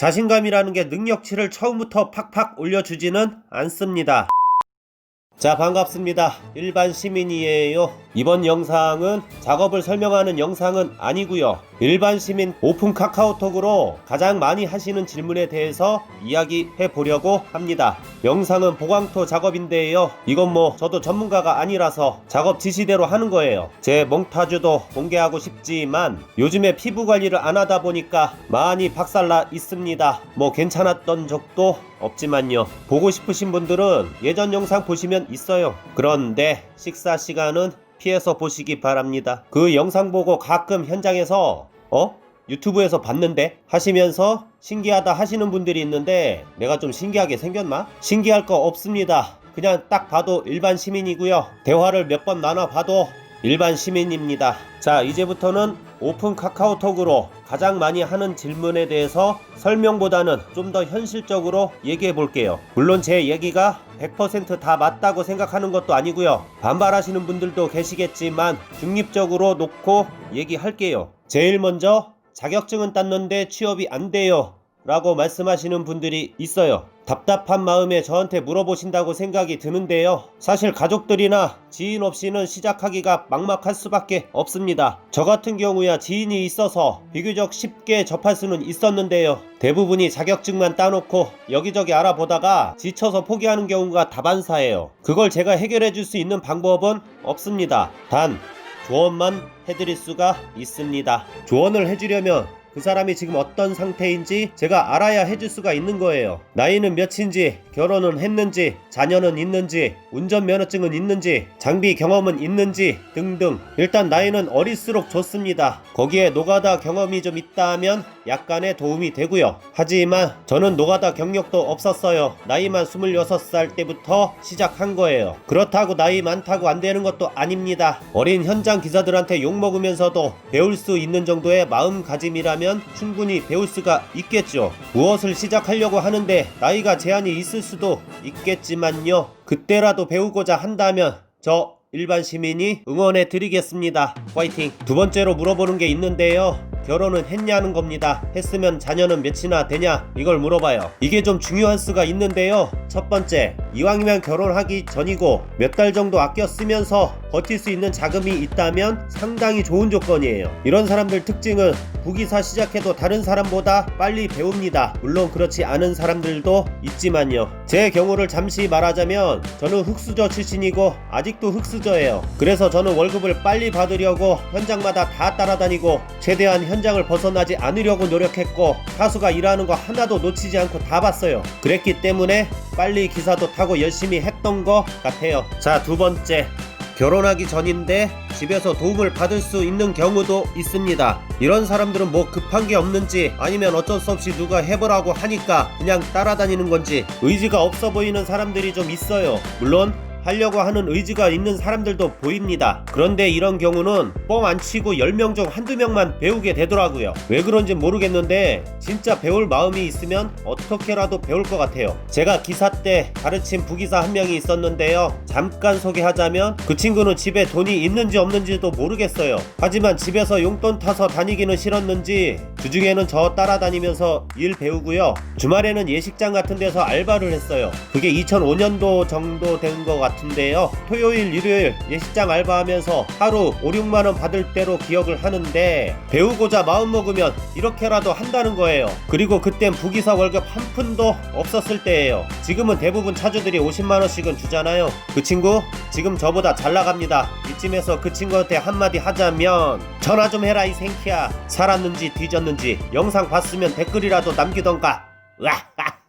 자신감이라는 게 능력치를 처음부터 팍팍 올려주지는 않습니다. 자 반갑습니다 일반 시민이에요 이번 영상은 작업을 설명하는 영상은 아니고요. 일반 시민 오픈 카카오톡으로 가장 많이 하시는 질문에 대해서 이야기해 보려고 합니다. 영상은 보강토 작업인데요. 이건 뭐 저도 전문가가 아니라서 작업 지시대로 하는 거예요. 제 몽타주도 공개하고 싶지만 요즘에 피부 관리를 안 하다 보니까 많이 박살나 있습니다. 뭐 괜찮았던 적도 없지만요. 보고 싶으신 분들은 예전 영상 보시면 있어요. 그런데 식사 시간은 피해서 보시기 바랍니다. 그 영상 보고 가끔 현장에서 어? 유튜브에서 봤는데 하시면서 신기하다 하시는 분들이 있는데 내가 좀 신기하게 생겼나? 신기할 거 없습니다. 그냥 딱 봐도 일반 시민이고요. 대화를 몇 번 나눠 봐도 일반 시민입니다. 자, 이제부터는 오픈 카카오톡으로 가장 많이 하는 질문에 대해서 설명보다는 좀 더 현실적으로 얘기해 볼게요. 물론 제 얘기가 100%다 맞다고 생각하는 것도 아니고요. 반발하시는 분들도 계시겠지만 중립적으로 놓고 얘기할게요. 제일 먼저 자격증은 땄는데 취업이 안 돼요. 라고 말씀하시는 분들이 있어요. 답답한 마음에 저한테 물어보신다고 생각이 드는데요. 사실 가족들이나 지인 없이는 시작하기가 막막할 수밖에 없습니다. 저 같은 경우야 지인이 있어서 비교적 쉽게 접할 수는 있었는데요. 대부분이 자격증만 따놓고 여기저기 알아보다가 지쳐서 포기하는 경우가 다반사예요. 그걸 제가 해결해 줄 수 있는 방법은 없습니다. 단, 조언만 해드릴 수가 있습니다. 조언을 해주려면 그 사람이 지금 어떤 상태인지 제가 알아야 해줄 수가 있는 거예요. 나이는 몇인지, 결혼은 했는지, 자녀는 있는지, 운전면허증은 있는지, 장비 경험은 있는지 등등. 일단 나이는 어릴수록 좋습니다. 거기에 노가다 경험이 좀 있다면 약간의 도움이 되고요. 하지만 저는 노가다 경력도 없었어요. 나이만 26살 때부터 시작한 거예요. 그렇다고 나이 많다고 안 되는 것도 아닙니다. 어린 현장 기사들한테 욕 먹으면서도 배울 수 있는 정도의 마음가짐이라면 충분히 배울 수가 있겠죠. 무엇을 시작하려고 하는데 나이가 제한이 있을 수도 있겠지만요. 그때라도 배우고자 한다면 저 일반 시민이 응원해 드리겠습니다. 화이팅! 두 번째로 물어보는 게 있는데요. 결혼은 했냐는 겁니다. 했으면 자녀는 몇이나 되냐? 이걸 물어봐요. 이게 좀 중요할 수가 있는데요. 첫 번째, 이왕이면 결혼하기 전이고 몇 달 정도 아껴 쓰면서 버틸 수 있는 자금이 있다면 상당히 좋은 조건이에요. 이런 사람들 특징은 부기사 시작해도 다른 사람보다 빨리 배웁니다. 물론 그렇지 않은 사람들도 있지만요. 제 경우를 잠시 말하자면 저는 흙수저 출신이고 아직도 흙수저예요. 그래서 저는 월급을 빨리 받으려고 현장마다 다 따라다니고 최대한 현장을 벗어나지 않으려고 노력했고 사수가 일하는 거 하나도 놓치지 않고 다 봤어요. 그랬기 때문에 빨리 기사도 타고 열심히 했던 것 같아요. 자, 두 번째. 결혼하기 전인데 집에서 도움을 받을 수 있는 경우도 있습니다. 이런 사람들은 뭐 급한 게 없는지 아니면 어쩔 수 없이 누가 해보라고 하니까 그냥 따라다니는 건지 의지가 없어 보이는 사람들이 좀 있어요. 물론 하려고 하는 의지가 있는 사람들도 보입니다. 그런데 이런 경우는 뻥 안 치고 10명 중 한두 명만 배우게 되더라고요. 왜 그런지 모르겠는데 진짜 배울 마음이 있으면 어떻게라도 배울 것 같아요. 제가 기사 때 가르친 부기사 한 명이 있었는데요. 잠깐 소개하자면 그 친구는 집에 돈이 있는지 없는지도 모르겠어요. 하지만 집에서 용돈 타서 다니기는 싫었는지 주중에는 저 따라다니면서 일 배우고요. 주말에는 예식장 같은 데서 알바를 했어요. 그게 2005년도 정도 된 것 같은데요. 토요일, 일요일 예식장 알바하면서 하루 5, 6만 원 받을 때로 기억을 하는데 배우고자 마음 먹으면 이렇게라도 한다는 거예요. 그리고 그땐 부기사 월급 한 푼도 없었을 때예요. 지금은 대부분 차주들이 50만 원씩은 주잖아요. 그 친구 지금 저보다 잘 나갑니다. 이쯤에서 그 친구한테 한마디 하자면 전화 좀 해라 이 생키야. 살았는지 뒤졌는지 영상 봤으면 댓글이라도 남기던가. 으아하하.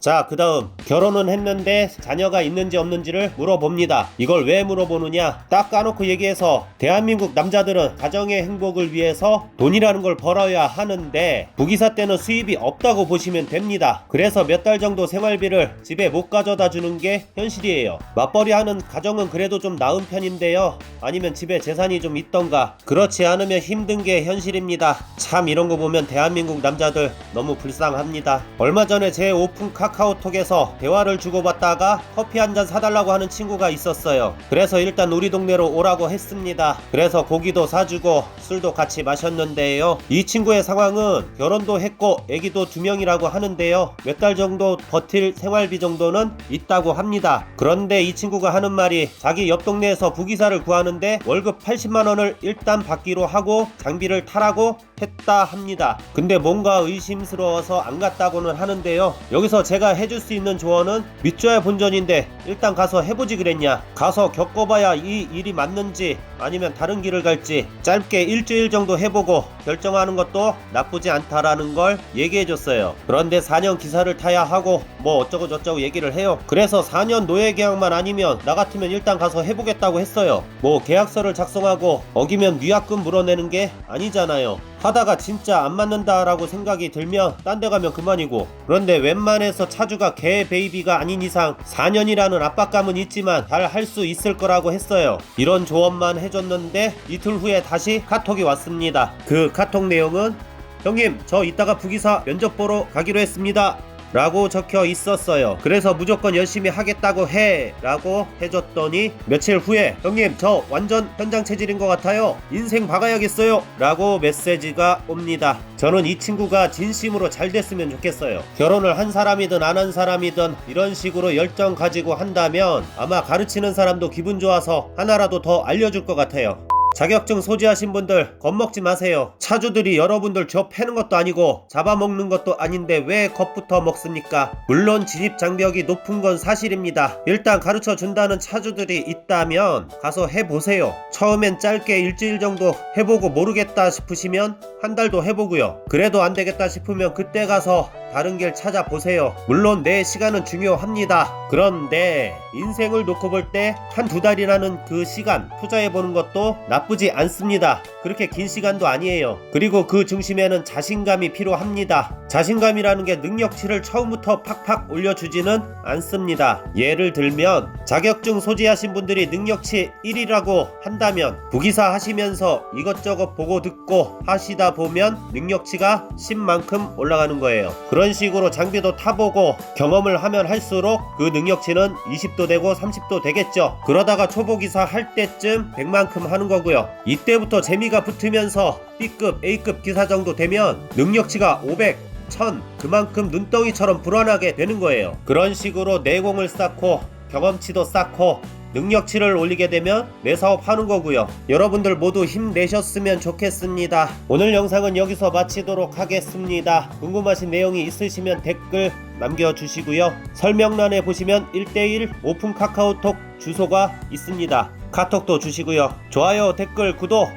자, 그 다음, 결혼은 했는데 자녀가 있는지 없는지를 물어봅니다. 이걸 왜 물어보느냐? 딱 까놓고 얘기해서, 대한민국 남자들은 가정의 행복을 위해서 돈이라는 걸 벌어야 하는데, 부기사 때는 수입이 없다고 보시면 됩니다. 그래서 몇 달 정도 생활비를 집에 못 가져다 주는 게 현실이에요. 맞벌이 하는 가정은 그래도 좀 나은 편인데요. 아니면 집에 재산이 좀 있던가. 그렇지 않으면 힘든 게 현실입니다. 참 이런 거 보면 대한민국 남자들 너무 불쌍합니다. 얼마 전에 제 오픈 카 카카오톡에서 대화를 주고받다가 커피 한 잔 사달라고 하는 친구가 있었어요. 그래서 일단 우리 동네로 오라고 했습니다. 그래서 고기도 사주고 술도 같이 마셨는데요. 이 친구의 상황은 결혼도 했고 아기도 두 명이라고 하는데요. 몇 달 정도 버틸 생활비 정도는 있다고 합니다. 그런데 이 친구가 하는 말이 자기 옆 동네에서 부기사를 구하는데 월급 80만 원을 일단 받기로 하고 장비를 타라고 했다 합니다. 근데 뭔가 의심스러워서 안 갔다고는 하는데요. 여기서 제가 해줄 수 있는 조언은 믿줘야 본전인데 일단 가서 해보지 그랬냐. 가서 겪어봐야 이 일이 맞는지 아니면 다른 길을 갈지 짧게 일주일 정도 해보고 결정하는 것도 나쁘지 않다라는 걸 얘기해줬어요. 그런데 4년 기사를 타야 하고 뭐 어쩌고 저쩌고 얘기를 해요. 그래서 4년 노예 계약만 아니면 나 같으면 일단 가서 해보겠다고 했어요. 뭐 계약서를 작성하고 어기면 위약금 물어내는 게 아니잖아요. 하다가 진짜 안 맞는다라고 생각이 들면 딴 데 가면 그만이고. 그런데 웬만해서 차주가 개 베이비가 아닌 이상 4년이라는 압박감은 있지만 잘 할 수 있을 거라고 했어요. 이런 조언만 해줬는데 이틀 후에 다시 카톡이 왔습니다. 그 카톡 내용은 형님 저 이따가 부기사 면접 보러 가기로 했습니다 라고 적혀 있었어요. 그래서 무조건 열심히 하겠다고 해 라고 해줬더니 며칠 후에 형님 저 완전 현장 체질인 것 같아요. 인생 박아야겠어요. 라고 메시지가 옵니다. 저는 이 친구가 진심으로 잘 됐으면 좋겠어요. 결혼을 한 사람이든 안 한 사람이든 이런 식으로 열정 가지고 한다면 아마 가르치는 사람도 기분 좋아서 하나라도 더 알려줄 것 같아요. 자격증 소지하신 분들 겁먹지 마세요. 차주들이 여러분들 저 패는 것도 아니고 잡아먹는 것도 아닌데 왜 겁부터 먹습니까? 물론 진입 장벽이 높은 건 사실입니다. 일단 가르쳐 준다는 차주들이 있다면 가서 해보세요. 처음엔 짧게 일주일 정도 해보고 모르겠다 싶으시면 한 달도 해보고요. 그래도 안 되겠다 싶으면 그때 가서 다른 길 찾아보세요. 물론 내 시간은 중요합니다. 그런데 인생을 놓고 볼 때 한 두 달이라는 그 시간 투자해보는 것도 나쁘지 않습니다. 그렇게 긴 시간도 아니에요. 그리고 그 중심에는 자신감이 필요합니다. 자신감이라는 게 능력치를 처음부터 팍팍 올려주지는 않습니다. 예를 들면 자격증 소지하신 분들이 능력치 1이라고 한다면 부기사 하시면서 이것저것 보고 듣고 하시다 보면 능력치가 10만큼 올라가는 거예요. 그런 식으로 장비도 타보고 경험을 하면 할수록 그 능력치는 20도 되고 30도 되겠죠. 그러다가 초보기사 할 때쯤 100만큼 하는 거고요. 이때부터 재미가 붙으면서 B급, A급 기사 정도 되면 능력치가 500, 1000 그만큼 눈덩이처럼 불어나게 되는 거예요. 그런 식으로 내공을 쌓고 경험치도 쌓고 능력치를 올리게 되면 내 사업 하는 거고요. 여러분들 모두 힘내셨으면 좋겠습니다. 오늘 영상은 여기서 마치도록 하겠습니다. 궁금하신 내용이 있으시면 댓글 남겨주시고요. 설명란에 보시면 1대1 오픈 카카오톡 주소가 있습니다. 카톡도 주시고요. 좋아요, 댓글, 구독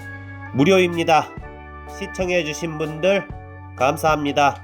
무료입니다. 시청해주신 분들 감사합니다.